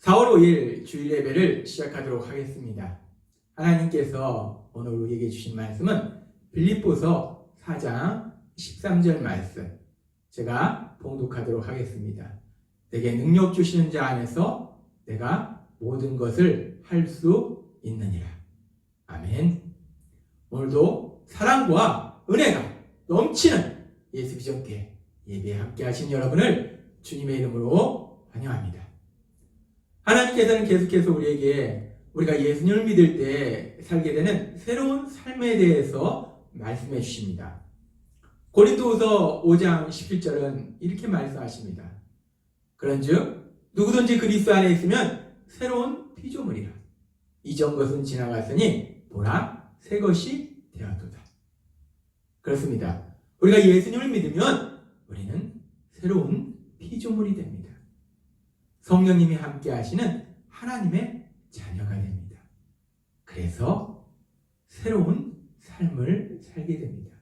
4월 5일 주일 예배를 시작하도록 하겠습니다. 하나님께서 오늘 우리에게 주신 말씀은 빌립보서 4장 13절 말씀. 제가 봉독하도록 하겠습니다. 내게 능력 주시는 자 안에서 내가 모든 것을 할 수 있느니라. 아멘. 오늘도 사랑과 은혜가 넘치는 예수 비전교회 예배에 함께 하신 여러분을 주님의 이름으로 환영합니다. 하나님께서는 계속해서 우리에게 우리가 예수님을 믿을 때 살게 되는 새로운 삶에 대해서 말씀해 주십니다. 고린도후서 5장 17절은 이렇게 말씀하십니다. 그런즉 누구든지 그리스도 안에 있으면 새로운 피조물이라. 이전 것은 지나갔으니 보라 새 것이 되었도다. 그렇습니다. 우리가 예수님을 믿으면 우리는 새로운 피조물이 됩니다. 성령님이 함께 하시는 하나님의 자녀가 됩니다. 그래서 새로운 삶을 살게 됩니다.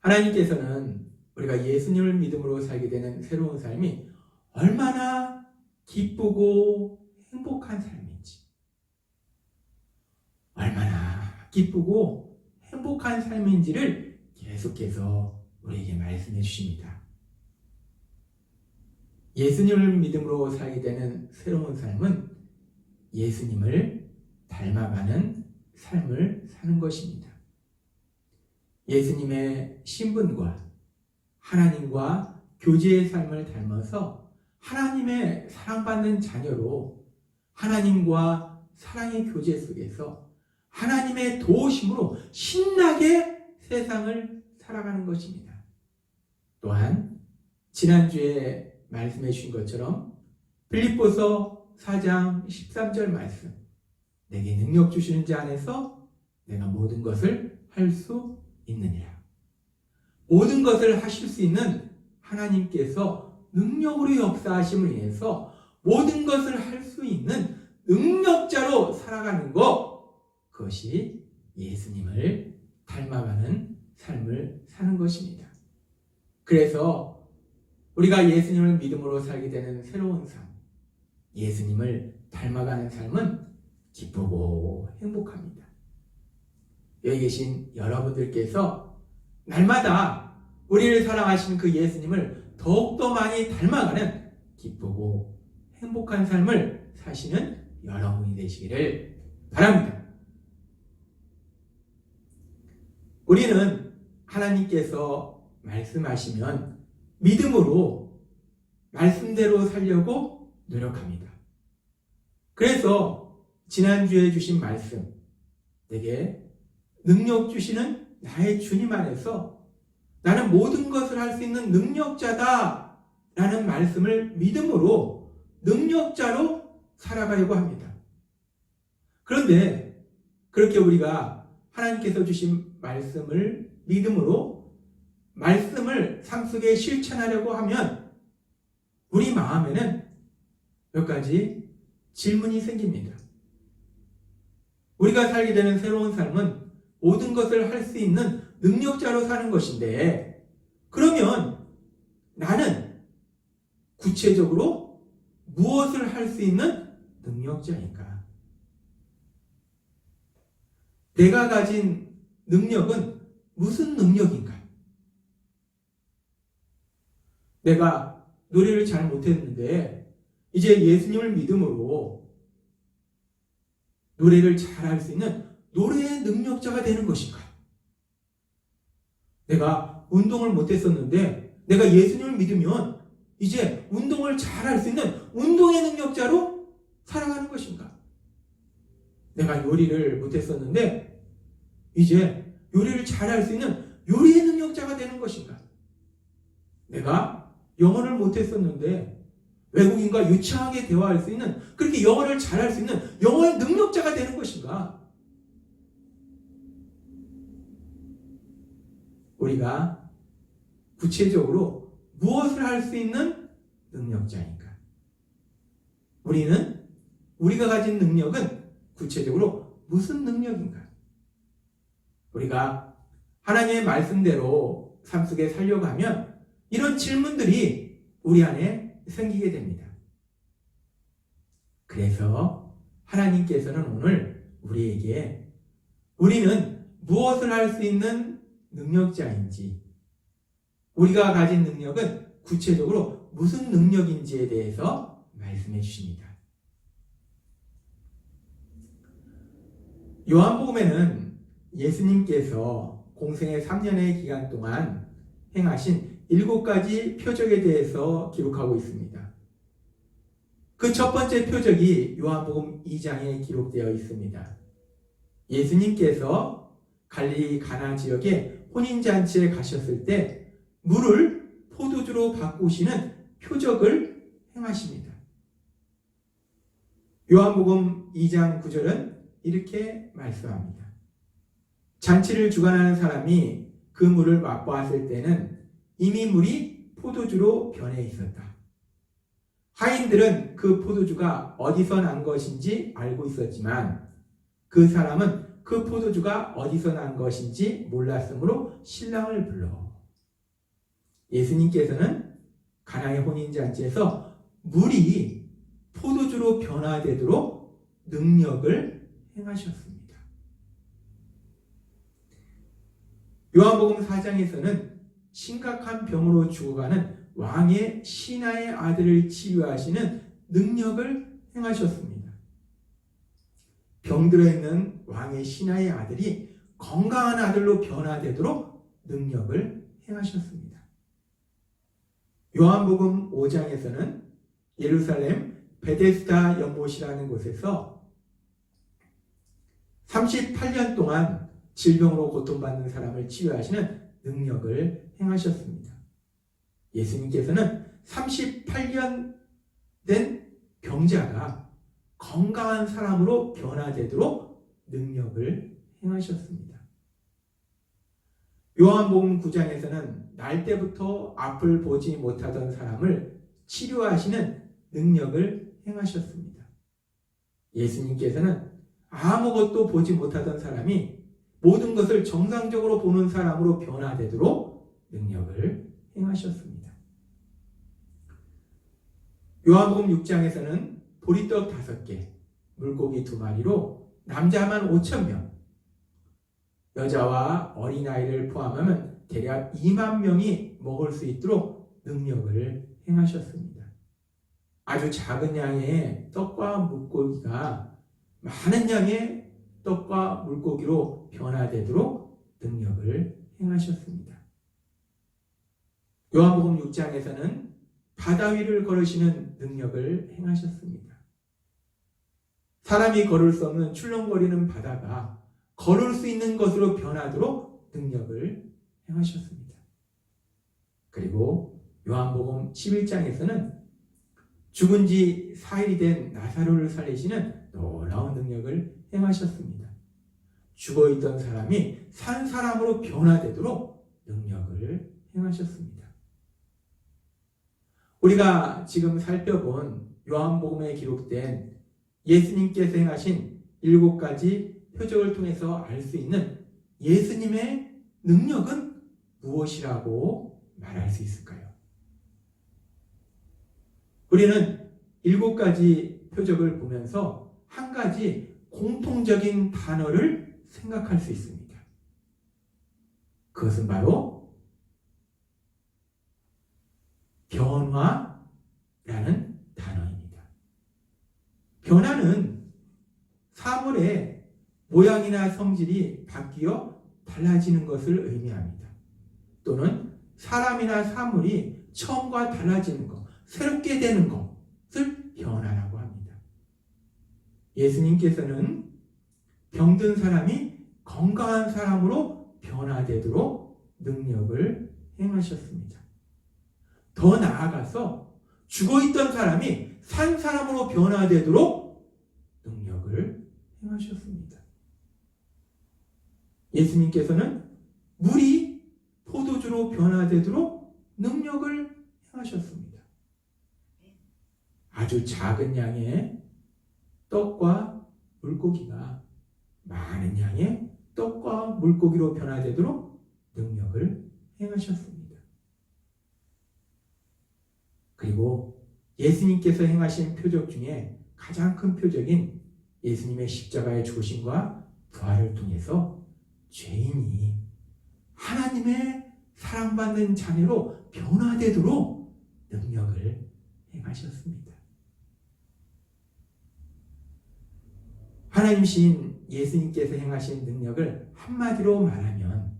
하나님께서는 우리가 예수님을 믿음으로 살게 되는 새로운 삶이 얼마나 기쁘고 행복한 삶인지, 얼마나 기쁘고 행복한 삶인지를 계속해서 우리에게 말씀해 주십니다. 예수님을 믿음으로 살게 되는 새로운 삶은 예수님을 닮아가는 삶을 사는 것입니다. 예수님의 신분과 하나님과 교제의 삶을 닮아서 하나님의 사랑받는 자녀로 하나님과 사랑의 교제 속에서 하나님의 도우심으로 신나게 세상을 살아가는 것입니다. 또한 지난주에 말씀해 주신 것처럼 빌립보서 4장 13절 말씀 내게 능력 주시는 자 안에서 내가 모든 것을 할 수 있느니라. 모든 것을 하실 수 있는 하나님께서 능력으로 역사하심을 인해서 모든 것을 할 수 있는 능력자로 살아가는 것 그것이 예수님을 닮아가는 삶을 사는 것입니다. 그래서 우리가 예수님을 믿음으로 살게 되는 새로운 삶, 예수님을 닮아가는 삶은 기쁘고 행복합니다. 여기 계신 여러분들께서 날마다 우리를 사랑하시는 그 예수님을 더욱더 많이 닮아가는 기쁘고 행복한 삶을 사시는 여러분이 되시기를 바랍니다. 우리는 하나님께서 말씀하시면 믿음으로 말씀대로 살려고 노력합니다. 그래서 지난주에 주신 말씀, 내게 능력 주시는 나의 주님 안에서 나는 모든 것을 할 수 있는 능력자다 라는 말씀을 믿음으로 능력자로 살아가려고 합니다. 그런데 그렇게 우리가 하나님께서 주신 말씀을 믿음으로 말씀을 삶 속에 실천하려고 하면 우리 마음에는 몇 가지 질문이 생깁니다. 우리가 살게 되는 새로운 삶은 모든 것을 할 수 있는 능력자로 사는 것인데 그러면 나는 구체적으로 무엇을 할 수 있는 능력자인가? 내가 가진 능력은 무슨 능력인가? 내가 노래를 잘 못했는데 이제 예수님을 믿음으로 노래를 잘 할 수 있는 노래의 능력자가 되는 것인가? 내가 운동을 못했었는데 내가 예수님을 믿으면 이제 운동을 잘 할 수 있는 운동의 능력자로 살아가는 것인가? 내가 요리를 못했었는데 이제 요리를 잘 할 수 있는 요리의 능력자가 되는 것인가? 내가 영어를 못했었는데 외국인과 유창하게 대화할 수 있는 그렇게 영어를 잘할 수 있는 영어의 능력자가 되는 것인가? 우리가 구체적으로 무엇을 할 수 있는 능력자인가? 우리는 우리가 가진 능력은 구체적으로 무슨 능력인가? 우리가 하나님의 말씀대로 삶 속에 살려고 하면 이런 질문들이 우리 안에 생기게 됩니다. 그래서 하나님께서는 오늘 우리에게 우리는 무엇을 할 수 있는 능력자인지, 우리가 가진 능력은 구체적으로 무슨 능력인지에 대해서 말씀해 주십니다. 요한복음에는 예수님께서 공생의 3년의 기간 동안 행하신 일곱 가지 표적에 대해서 기록하고 있습니다. 그 첫 번째 표적이 요한복음 2장에 기록되어 있습니다. 예수님께서 갈릴리 가나 지역에 혼인잔치에 가셨을 때 물을 포도주로 바꾸시는 표적을 행하십니다. 요한복음 2장 9절은 이렇게 말씀합니다. 잔치를 주관하는 사람이 그 물을 맛보았을 때는 이미 물이 포도주로 변해 있었다. 하인들은 그 포도주가 어디서 난 것인지 알고 있었지만 그 사람은 그 포도주가 어디서 난 것인지 몰랐으므로 신랑을 불러. 예수님께서는 가나의 혼인잔치에서 물이 포도주로 변화되도록 능력을 행하셨습니다. 요한복음 4장에서는 심각한 병으로 죽어가는 왕의 신하의 아들을 치유하시는 능력을 행하셨습니다. 병들어 있는 왕의 신하의 아들이 건강한 아들로 변화되도록 능력을 행하셨습니다. 요한복음 5장에서는 예루살렘 베데스다 연못이라는 곳에서 38년 동안 질병으로 고통받는 사람을 치유하시는 능력을 행하셨습니다. 예수님께서는 38년 된 병자가 건강한 사람으로 변화되도록 능력을 행하셨습니다. 요한복음 9장에서는 날 때부터 앞을 보지 못하던 사람을 치료하시는 능력을 행하셨습니다. 예수님께서는 아무것도 보지 못하던 사람이 모든 것을 정상적으로 보는 사람으로 변화되도록 능력을 행하셨습니다. 요한복음 6장에서는 보리떡 다섯 개, 물고기 두 마리로 남자만 5천 명, 여자와 어린아이를 포함하면 대략 2만 명이 먹을 수 있도록 능력을 행하셨습니다. 아주 작은 양의 떡과 물고기가 많은 양의 떡과 물고기로 변화되도록 능력을 행하셨습니다. 요한복음 6장에서는 바다 위를 걸으시는 능력을 행하셨습니다. 사람이 걸을 수 없는 출렁거리는 바다가 걸을 수 있는 것으로 변하도록 능력을 행하셨습니다. 그리고 요한복음 11장에서는 죽은 지 4일이 된 나사로를 살리시는 놀라운 능력을 행하셨습니다. 죽어 있던 사람이 산 사람으로 변화되도록 능력을 행하셨습니다. 우리가 지금 살펴본 요한복음에 기록된 예수님께서 행하신 일곱 가지 표적을 통해서 알 수 있는 예수님의 능력은 무엇이라고 말할 수 있을까요? 우리는 일곱 가지 표적을 보면서 한 가지 공통적인 단어를 생각할 수 있습니다. 그것은 바로 변화라는 단어입니다. 변화는 사물의 모양이나 성질이 바뀌어 달라지는 것을 의미합니다. 또는 사람이나 사물이 처음과 달라지는 것, 새롭게 되는 것을 변화라고 합니다. 예수님께서는 병든 사람이 건강한 사람으로 변화되도록 능력을 행하셨습니다. 더 나아가서 죽어 있던 사람이 산 사람으로 변화되도록 능력을 행하셨습니다. 예수님께서는 물이 포도주로 변화되도록 능력을 행하셨습니다. 아주 작은 양의 떡과 물고기가 많은 양의 떡과 물고기로 변화되도록 능력을 행하셨습니다. 그리고 예수님께서 행하신 표적 중에 가장 큰 표적인 예수님의 십자가의 죽으심과 부활을 통해서 죄인이 하나님의 사랑받는 자녀로 변화되도록 능력을 행하셨습니다. 하나님 신 예수님께서 행하신 능력을 한마디로 말하면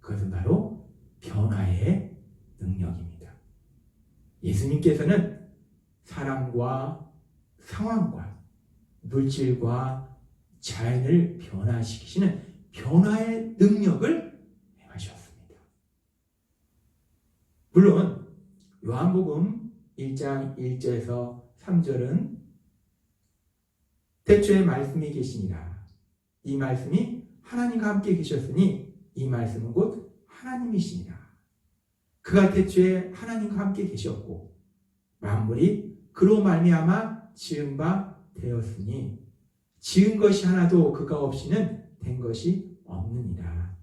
그것은 바로 변화의 능력입니다. 예수님께서는 사람과 상황과 물질과 자연을 변화시키시는 변화의 능력을 행하셨습니다. 물론 요한복음 1장 1절에서 3절은 태초에 말씀이 계시니라. 이 말씀이 하나님과 함께 계셨으니 이 말씀은 곧 하나님이시니라. 그가 태초에 하나님과 함께 계셨고 만물이 그로 말미암아 지은 바 되었으니 지은 것이 하나도 그가 없이는 된 것이 없느니라.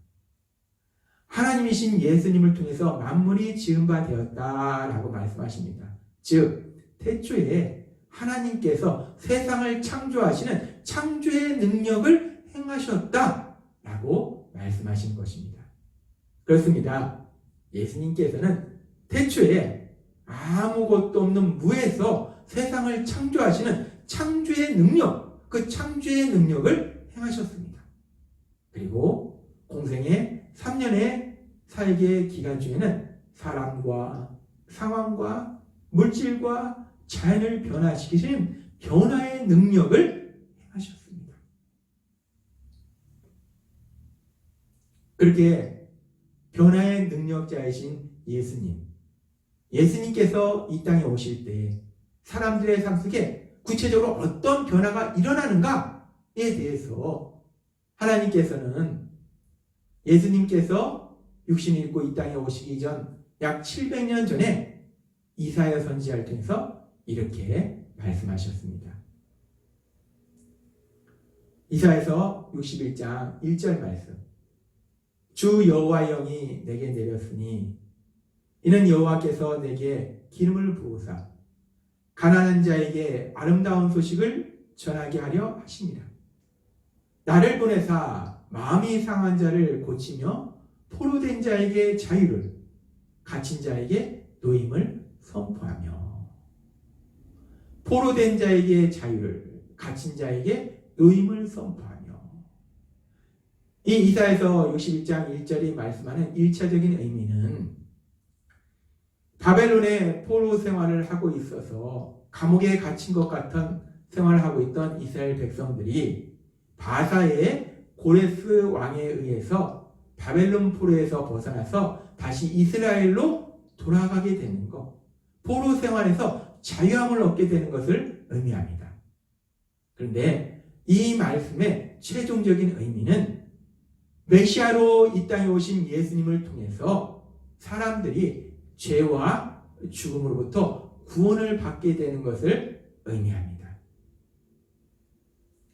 하나님이신 예수님을 통해서 만물이 지은 바 되었다라고 말씀하십니다. 즉 태초에 하나님께서 세상을 창조하시는 창조의 능력을 행하셨다라고 말씀하신 것입니다. 그렇습니다. 예수님께서는 태초에 아무것도 없는 무에서 세상을 창조하시는 창조의 능력, 그 창조의 능력을 행하셨습니다. 그리고 공생의 3년의 살기의 기간 중에는 사람과 상황과 물질과 자연을 변화시키신 변화의 능력을 행하셨습니다. 그렇게 변화의 능력자이신 예수님, 예수님께서 이 땅에 오실 때 사람들의 삶 속에 구체적으로 어떤 변화가 일어나는가에 대해서 하나님께서는 예수님께서 육신을 입고 이 땅에 오시기 전 약 700년 전에 이사야 선지자를 통해서 이렇게 말씀하셨습니다. 이사에서 61장 1절 말씀. 주 여호와의 영이 내게 내렸으니 이는 여호와께서 내게 기름을 부으사 가난한 자에게 아름다운 소식을 전하게 하려 하십니다. 나를 보내사 마음이 상한 자를 고치며 포로된 자에게 자유를 갇힌 자에게 노임을 선포하며 포로된 자에게 자유를 갇힌 자에게 노임을 선포하며. 이 이사에서 61장 1절이 말씀하는 1차적인 의미는 바벨론의 포로 생활을 하고 있어서 감옥에 갇힌 것 같은 생활을 하고 있던 이스라엘 백성들이 바사의 고레스 왕에 의해서 바벨론 포로에서 벗어나서 다시 이스라엘로 돌아가게 되는 것, 포로 생활에서 자유함을 얻게 되는 것을 의미합니다. 그런데 이 말씀의 최종적인 의미는 메시아로 이 땅에 오신 예수님을 통해서 사람들이 죄와 죽음으로부터 구원을 받게 되는 것을 의미합니다.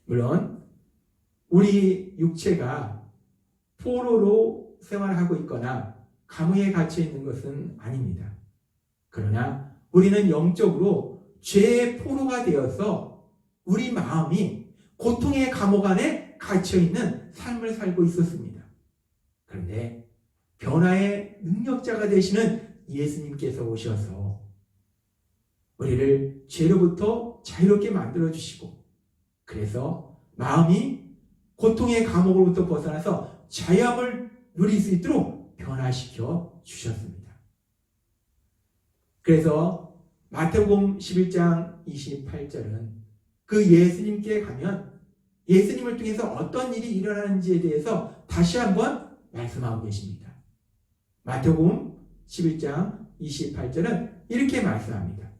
물론 우리 육체가 포로로 생활하고 있거나 감옥에 갇혀 있는 것은 아닙니다. 그러나 우리는 영적으로 죄의 포로가 되어서 우리 마음이 고통의 감옥 안에 갇혀 있는 삶을 살고 있었습니다. 그런데 변화의 능력자가 되시는 예수님께서 오셔서 우리를 죄로부터 자유롭게 만들어 주시고 그래서 마음이 고통의 감옥으로부터 벗어나서 자유함을 누릴 수 있도록 변화시켜 주셨습니다. 그래서 마태복음 11장 28절은 그 예수님께 가면 예수님을 통해서 어떤 일이 일어나는지에 대해서 다시 한번 말씀하고 계십니다. 마태복음 11장 28절은 이렇게 말씀합니다.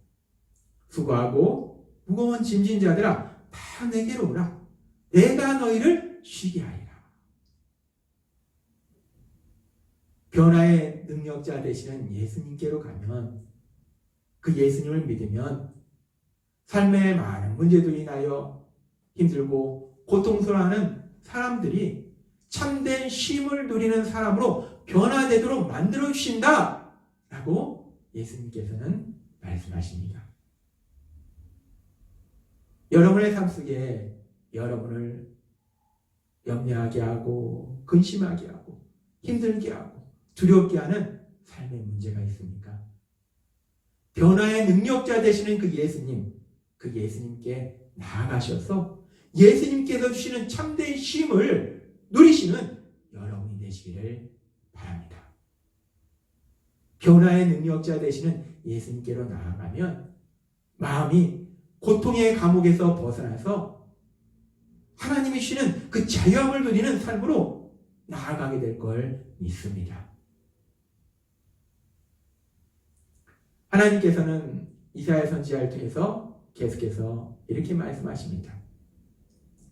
수고하고 무거운 짐진 자들아 다 내게로 오라. 내가 너희를 쉬게 하리라. 변화의 능력자 되시는 예수님께로 가면 그 예수님을 믿으면 삶의 많은 문제들로 인하여 힘들고 고통스러워하는 사람들이 참된 쉼을 누리는 사람으로 변화되도록 만들어 주신다. 라고 예수님께서는 말씀하십니다. 여러분의 삶 속에 여러분을 염려하게 하고 근심하게 하고 힘들게 하고 두렵게 하는 삶의 문제가 있습니까? 변화의 능력자 되시는 그 예수님, 그 예수님께 나아가셔서 예수님께서 주시는 참된 쉼을 누리시는 여러분이 되시기를 바랍니다. 변화의 능력자 되시는 예수님께로 나아가면 마음이 고통의 감옥에서 벗어나서 하나님이 주시는 그 자유함을 누리는 삶으로 나아가게 될 걸 믿습니다. 하나님께서는 이사야 선지자를 통해서 계속해서 이렇게 말씀하십니다.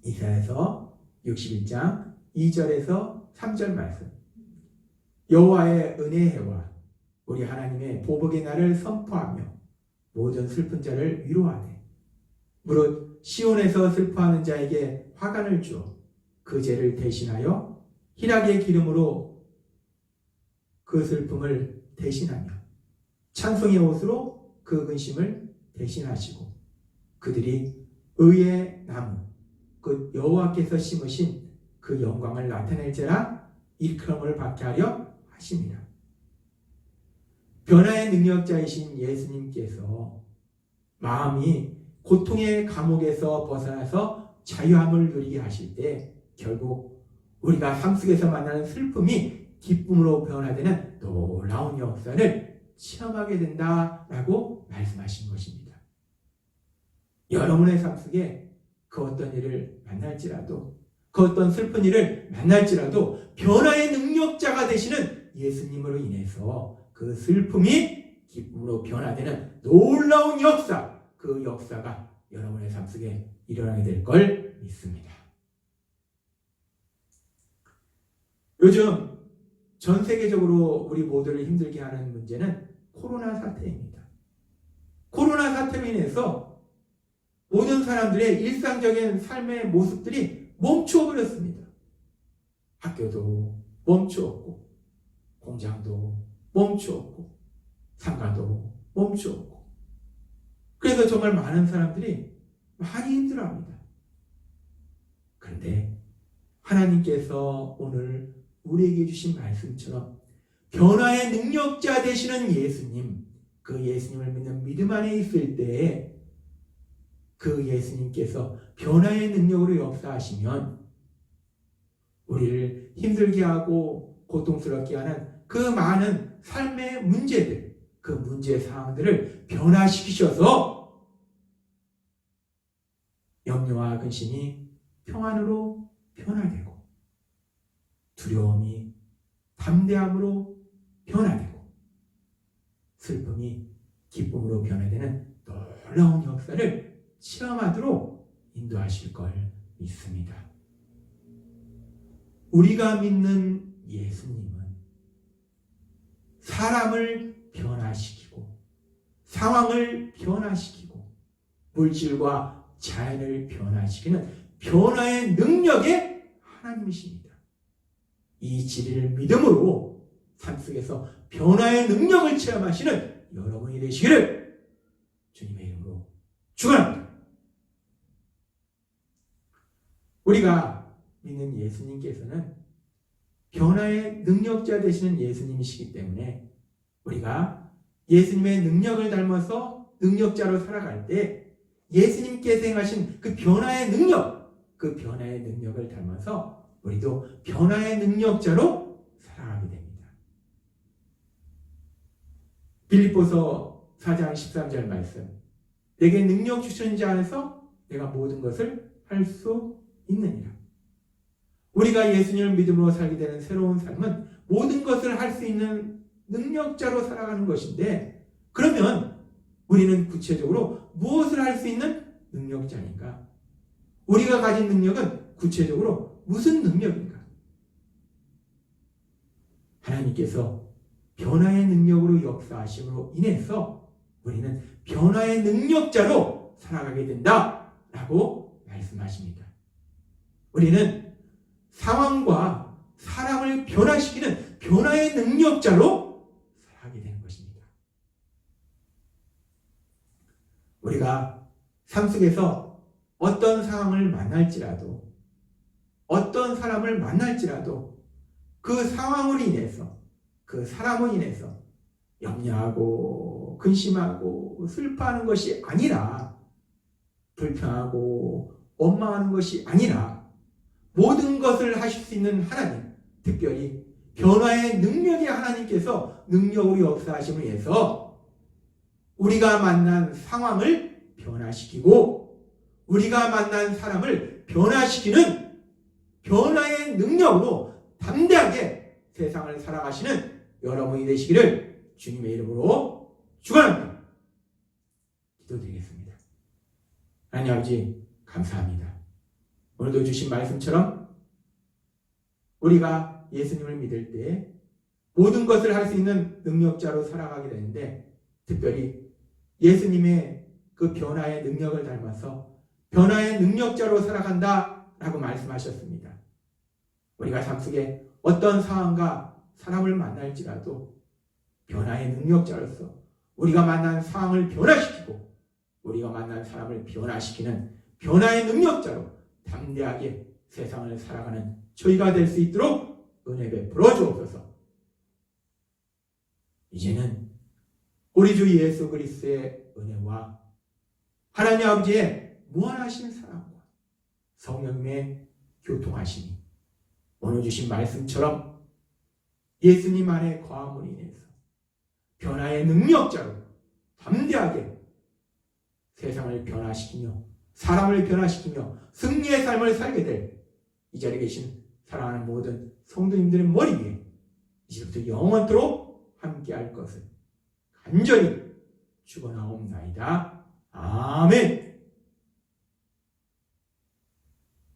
이사야서 61장 2절에서 3절 말씀. 여호와의 은혜와 우리 하나님의 보복의 날을 선포하며 모든 슬픈 자를 위로하되 무릇 시온에서 슬퍼하는 자에게 화관을 주어 그 죄를 대신하여 희락의 기름으로 그 슬픔을 대신하며 찬송의 옷으로 그 근심을 대신하시고 그들이 의의 나무 그 여호와께서 심으신 그 영광을 나타낼지라 일컬음을 받게 하려 하십니다. 변화의 능력자이신 예수님께서 마음이 고통의 감옥에서 벗어나서 자유함을 누리게 하실 때 결국 우리가 삶 속에서 만나는 슬픔이 기쁨으로 변화되는 놀라운 역사를 체험하게 된다라고 말씀하신 것입니다. 여러분의 삶 속에 그 어떤 일을 만날지라도 그 어떤 슬픈 일을 만날지라도 변화의 능력자가 되시는 예수님으로 인해서 그 슬픔이 기쁨으로 변화되는 놀라운 역사, 그 역사가 여러분의 삶 속에 일어나게 될 걸 믿습니다. 요즘 전 세계적으로 우리 모두를 힘들게 하는 문제는 코로나 사태입니다. 코로나 사태로 인해서 모든 사람들의 일상적인 삶의 모습들이 멈추어 버렸습니다. 학교도 멈추었고, 공장도 멈추었고, 상가도 멈추었고. 그래서 정말 많은 사람들이 많이 힘들어합니다. 그런데 하나님께서 오늘 우리에게 주신 말씀처럼 변화의 능력자 되시는 예수님, 그 예수님을 믿는 믿음 안에 있을 때에 그 예수님께서 변화의 능력으로 역사하시면 우리를 힘들게 하고 고통스럽게 하는 그 많은 삶의 문제들, 그 문제 사항들을 변화시키셔서 염려와 근심이 평안으로 변화되고 두려움이 담대함으로 변화되고 슬픔이 기쁨으로 변화되는 놀라운 역사를 체험하도록 인도하실 걸 믿습니다. 우리가 믿는 예수님은 사람을 변화시키고 상황을 변화시키고 물질과 자연을 변화시키는 변화의 능력의 하나님이십니다. 이 진리를 믿음으로 삶 속에서 변화의 능력을 체험하시는 여러분이 되시기를 주님의 이름으로 축원합니다. 우리가 믿는 예수님께서는 변화의 능력자 되시는 예수님이시기 때문에 우리가 예수님의 능력을 닮아서 능력자로 살아갈 때 예수님께서 행하신 그 변화의 능력, 그 변화의 능력을 닮아서 우리도 변화의 능력자로 살아가게 됩니다. 빌립보서 4장 13절 말씀. 내게 능력 주시는 자 안에서 내가 모든 것을 할 수 있느니라. 우리가 예수님을 믿음으로 살게 되는 새로운 삶은 모든 것을 할 수 있는 능력자로 살아가는 것인데 그러면 우리는 구체적으로 무엇을 할 수 있는 능력자인가? 우리가 가진 능력은 구체적으로 무슨 능력인가? 하나님께서 변화의 능력으로 역사하심으로 인해서 우리는 변화의 능력자로 살아가게 된다 라고 말씀하십니다. 우리는 상황과 사람을 변화시키는 변화의 능력자로 살아가게 되는 것입니다. 우리가 삶 속에서 어떤 상황을 만날지라도 어떤 사람을 만날지라도 그 상황으로 인해서 그 사람으로 인해서 염려하고 근심하고 슬퍼하는 것이 아니라 불평하고 원망하는 것이 아니라 모든 것을 하실 수 있는 하나님, 특별히 변화의 능력이 하나님께서 능력으로 역사하심을 위해서 우리가 만난 상황을 변화시키고 우리가 만난 사람을 변화시키는 변화의 능력으로 담대하게 세상을 살아가시는 여러분이 되시기를 주님의 이름으로 축원합니다. 기도드리겠습니다. 하나님 아버지 감사합니다. 오늘도 주신 말씀처럼 우리가 예수님을 믿을 때 모든 것을 할 수 있는 능력자로 살아가게 되는데 특별히 예수님의 그 변화의 능력을 닮아서 변화의 능력자로 살아간다라고 말씀하셨습니다. 우리가 삶 속에 어떤 상황과 사람을 만날지라도 변화의 능력자로서 우리가 만난 상황을 변화시키고 우리가 만난 사람을 변화시키는 변화의 능력자로 담대하게 세상을 살아가는 저희가 될 수 있도록 은혜 베풀어 주옵소서. 이제는 우리 주 예수 그리스도의 은혜와 하나님 아버지의 무한하신 사랑과 성령의 교통하심이 오늘 주신 말씀처럼 예수님 안에 거함으로 인해서 변화의 능력자로 담대하게 세상을 변화시키며 사람을 변화시키며 승리의 삶을 살게 될 이 자리에 계신 사랑하는 모든 성도님들의 머리 위에 이제부터 영원토록 함께할 것을 간절히 축원하옵나이다. 아멘.